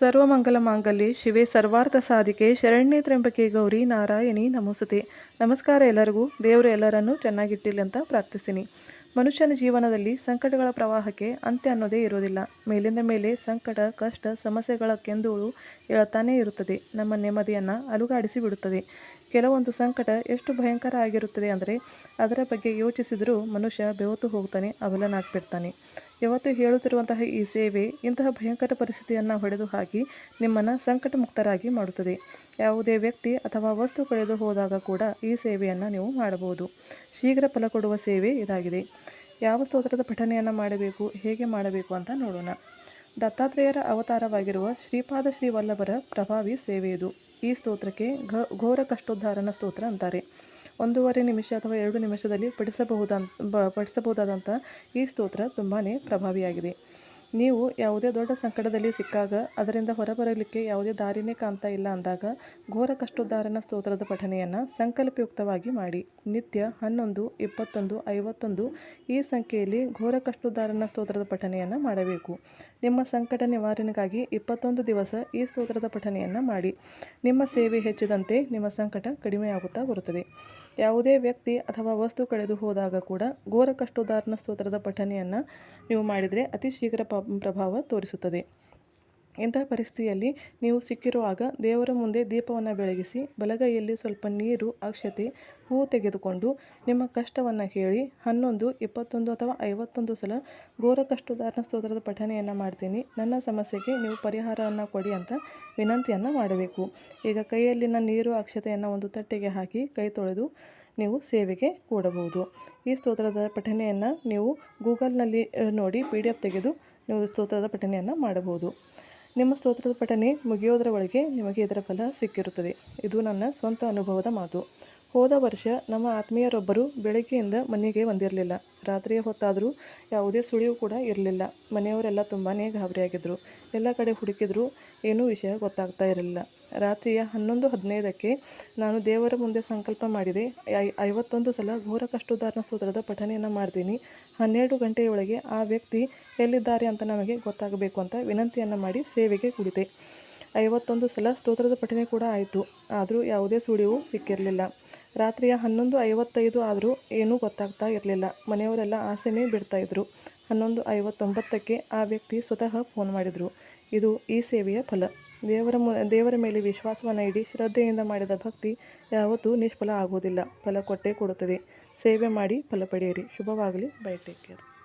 ಸರ್ವಮಂಗಲ ಮಾಂಗಲ್ಯ ಶಿವೆ ಸರ್ವಾರ್ಥ ಸಾಧಿಕೆ ಶರಣ್ಯ ತ್ರ್ಯಂಬಕೆ ಗೌರಿ ನಾರಾಯಣಿ ನಮಸ್ತೆ. ನಮಸ್ಕಾರ ಎಲ್ಲರಿಗೂ. ದೇವರು ಎಲ್ಲರನ್ನೂ ಚೆನ್ನಾಗಿಟ್ಟಿಲ್ಲ ಅಂತ ಪ್ರಾರ್ಥಿಸ್ತೀನಿ. ಮನುಷ್ಯನ ಜೀವನದಲ್ಲಿ ಸಂಕಟಗಳ ಪ್ರವಾಹಕ್ಕೆ ಅಂತ್ಯ ಅನ್ನೋದೇ ಇರೋದಿಲ್ಲ. ಮೇಲಿಂದ ಮೇಲೆ ಸಂಕಟ, ಕಷ್ಟ, ಸಮಸ್ಯೆಗಳ ಕೆಂದುಳು ಏಳುತ್ತಾನೇ ಇರುತ್ತದೆ. ನಮ್ಮ ನೆಮ್ಮದಿಯನ್ನು ಅಲುಗಾಡಿಸಿ ಬಿಡುತ್ತದೆ. ಕೆಲವೊಂದು ಸಂಕಟ ಎಷ್ಟು ಭಯಂಕರ ಆಗಿರುತ್ತದೆ ಅಂದರೆ ಅದರ ಬಗ್ಗೆ ಯೋಚಿಸಿದರೂ ಮನುಷ್ಯ ಬೆವತು ಹೋಗ್ತಾನೆ ಅಬಲನಾಗ್ಬಿಡ್ತಾನೆ ಇವತ್ತು ಹೇಳುತ್ತಿರುವಂತಹ ಈ ಸೇವೆ ಇಂತಹ ಭಯಂಕರ ಪರಿಸ್ಥಿತಿಯನ್ನು ಹೊಡೆದು ಹಾಕಿ ನಿಮ್ಮನ್ನು ಸಂಕಟ ಮುಕ್ತರಾಗಿ ಮಾಡುತ್ತದೆ. ಯಾವುದೇ ವ್ಯಕ್ತಿ ಅಥವಾ ವಸ್ತು ಕಳೆದು ಹೋದಾಗ ಕೂಡ ಈ ಸೇವೆಯನ್ನು ನೀವು ಮಾಡಬಹುದು. ಶೀಘ್ರ ಫಲ ಕೊಡುವ ಸೇವೆ ಇದಾಗಿದೆ. ಯಾವ ಸ್ತೋತ್ರದ ಪಠನೆಯನ್ನು ಮಾಡಬೇಕು, ಹೇಗೆ ಮಾಡಬೇಕು ಅಂತ ನೋಡೋಣ. ದತ್ತಾತ್ರೇಯರ ಅವತಾರವಾಗಿರುವ ಶ್ರೀಪಾದ ಶ್ರೀವಲ್ಲಭರ ಪ್ರಭಾವಿ ಸೇವೆ ಇದು. ಈ ಸ್ತೋತ್ರಕ್ಕೆ ಘೋರ ಕಷ್ಟೋದ್ಧಾರನ ಸ್ತೋತ್ರ ಅಂತಾರೆ. ಒಂದೂವರೆ ನಿಮಿಷ ಅಥವಾ ಎರಡು ನಿಮಿಷದಲ್ಲಿ ಪಠಿಸಬಹುದಂತ ಪಠಿಸಬಹುದಾದಂಥ ಈ ಸ್ತೋತ್ರ ತುಂಬಾ ಪ್ರಭಾವಿಯಾಗಿದೆ. ನೀವು ಯಾವುದೇ ದೊಡ್ಡ ಸಂಕಟದಲ್ಲಿ ಸಿಕ್ಕಾಗ ಅದರಿಂದ ಹೊರಬರಲಿಕ್ಕೆ ಯಾವುದೇ ದಾರಿನೇ ಕಾಣ್ತಾ ಇಲ್ಲ ಅಂದಾಗ ಘೋರ ಕಷ್ಟೋದ್ಧಾರಣ ಸ್ತೋತ್ರದ ಪಠನೆಯನ್ನು ಸಂಕಲ್ಪಯುಕ್ತವಾಗಿ ಮಾಡಿ. ನಿತ್ಯ ಹನ್ನೊಂದು, ಇಪ್ಪತ್ತೊಂದು, ಐವತ್ತೊಂದು ಈ ಸಂಖ್ಯೆಯಲ್ಲಿ ಘೋರ ಕಷ್ಟೋದ್ಧಾರಣ ಸ್ತೋತ್ರದ ಪಠನೆಯನ್ನು ಮಾಡಬೇಕು. ನಿಮ್ಮ ಸಂಕಟ ನಿವಾರಣೆಗಾಗಿ ಇಪ್ಪತ್ತೊಂದು ದಿವಸ ಈ ಸ್ತೋತ್ರದ ಪಠನೆಯನ್ನು ಮಾಡಿ. ನಿಮ್ಮ ಸೇವೆ ಹೆಚ್ಚಿದಂತೆ ನಿಮ್ಮ ಸಂಕಟ ಕಡಿಮೆಯಾಗುತ್ತಾ ಬರುತ್ತದೆ. ಯಾವುದೇ ವ್ಯಕ್ತಿ ಅಥವಾ ವಸ್ತು ಕಳೆದು ಹೋದಾಗ ಕೂಡ ಘೋರ ಕಷ್ಟೋದಾರ್ನ ಸ್ತೋತ್ರದ ಪಠನೆಯನ್ನು ನೀವು ಮಾಡಿದರೆ ಅತಿ ಶೀಘ್ರ ಪ್ರಭಾವ ತೋರಿಸುತ್ತದೆ. ಇಂತಹ ಪರಿಸ್ಥಿತಿಯಲ್ಲಿ ನೀವು ಸಿಕ್ಕಿರುವಾಗ ದೇವರ ಮುಂದೆ ದೀಪವನ್ನು ಬೆಳಗಿಸಿ, ಬಲಗೈಯಲ್ಲಿ ಸ್ವಲ್ಪ ನೀರು, ಅಕ್ಷತೆ, ಹೂ ತೆಗೆದುಕೊಂಡು ನಿಮ್ಮ ಕಷ್ಟವನ್ನು ಹೇಳಿ, ಹನ್ನೊಂದು, ಇಪ್ಪತ್ತೊಂದು ಅಥವಾ ಐವತ್ತೊಂದು ಸಲ ಘೋರ ಕಷ್ಟೋದಾರನ ಸ್ತೋತ್ರದ ಪಠನೆಯನ್ನು ಮಾಡ್ತೀನಿ. ನನ್ನ ಸಮಸ್ಯೆಗೆ ನೀವು ಪರಿಹಾರವನ್ನು ಕೊಡಿ ಅಂತ ವಿನಂತಿಯನ್ನು ಮಾಡಬೇಕು. ಈಗ ಕೈಯಲ್ಲಿನ ನೀರು, ಅಕ್ಷತೆಯನ್ನು ಒಂದು ತಟ್ಟೆಗೆ ಹಾಕಿ ಕೈ ತೊಳೆದು ನೀವು ಸೇವೆಗೆ ಕೂಡಬಹುದು. ಈ ಸ್ತೋತ್ರದ ಪಠನೆಯನ್ನು ನೀವು ಗೂಗಲ್ನಲ್ಲಿ ನೋಡಿ ಪಿ ಡಿ ಎಫ್ ತೆಗೆದು ನೀವು ಸ್ತೋತ್ರದ ಪಠನೆಯನ್ನು ಮಾಡಬಹುದು. ನಿಮ್ಮ ಸ್ತೋತ್ರದ ಪಠನೆ ಮುಗಿಯೋದರ ಒಳಗೆ ನಿಮಗೆ ಇದರ ಫಲ ಸಿಕ್ಕಿರುತ್ತದೆ. ಇದು ನನ್ನ ಸ್ವಂತ ಅನುಭವದ ಮಾತು. ಹೋದ ವರ್ಷ ನಮ್ಮ ಆತ್ಮೀಯರೊಬ್ಬರು ಬೆಳಗ್ಗೆಯಿಂದ ಮನೆಗೆ ಬಂದಿರಲಿಲ್ಲ. ರಾತ್ರಿಯ ಹೊತ್ತಾದರೂ ಯಾವುದೇ ಸುಳಿವು ಕೂಡ ಇರಲಿಲ್ಲ. ಮನೆಯವರೆಲ್ಲ ತುಂಬಾ ಗಾಬರಿಯಾಗಿದ್ದರು ಎಲ್ಲ ಕಡೆ ಹುಡುಕಿದ್ರು ಏನೂ ವಿಷಯ ಗೊತ್ತಾಗ್ತಾ ಇರಲಿಲ್ಲ. ರಾತ್ರಿಯ ಹನ್ನೊಂದು ಹದಿನೈದಕ್ಕೆ ನಾನು ದೇವರ ಮುಂದೆ ಸಂಕಲ್ಪ ಮಾಡಿದೆ. ಐವತ್ತೊಂದು ಸಲ ಘೋರ ಸೂತ್ರದ ಪಠನೆಯನ್ನು ಮಾಡ್ತೀನಿ. ಹನ್ನೆರಡು ಗಂಟೆಯೊಳಗೆ ಆ ವ್ಯಕ್ತಿ ಎಲ್ಲಿದ್ದಾರೆ ಅಂತ ನಮಗೆ ಗೊತ್ತಾಗಬೇಕು ಅಂತ ವಿನಂತಿಯನ್ನು ಮಾಡಿ ಸೇವೆಗೆ ಕುಳಿತೆ ಐವತ್ತೊಂದು ಸಲ ಸ್ತೋತ್ರದ ಪಠನೆ ಕೂಡ ಆಯಿತು. ಆದರೂ ಯಾವುದೇ ಸುಳಿವು ಸಿಕ್ಕಿರಲಿಲ್ಲ. ರಾತ್ರಿಯ ಹನ್ನೊಂದು ಐವತ್ತೈದು ಆದರೂ ಏನೂ ಗೊತ್ತಾಗ್ತಾ ಇರಲಿಲ್ಲ. ಮನೆಯವರೆಲ್ಲ ಆಸೆನೇ ಬಿಡ್ತಾಯಿದ್ರು ಹನ್ನೊಂದು ಐವತ್ತೊಂಬತ್ತಕ್ಕೆ ಆ ವ್ಯಕ್ತಿ ಸ್ವತಃ ಫೋನ್ ಮಾಡಿದರು. ಇದು ಈ ಸೇವೆಯ ಫಲ. ದೇವರ ಮು, ದೇವರ ಮೇಲೆ ವಿಶ್ವಾಸವನ್ನು ಇಡಿ ಶ್ರದ್ಧೆಯಿಂದ ಮಾಡಿದ ಭಕ್ತಿ ಯಾವತ್ತೂ ನಿಷ್ಫಲ ಆಗುವುದಿಲ್ಲ. ಫಲ ಕೊಟ್ಟೇ ಕೊಡುತ್ತದೆ. ಸೇವೆ ಮಾಡಿ ಫಲ ಪಡೆಯಿರಿ. ಶುಭವಾಗಲಿ. Bye take care.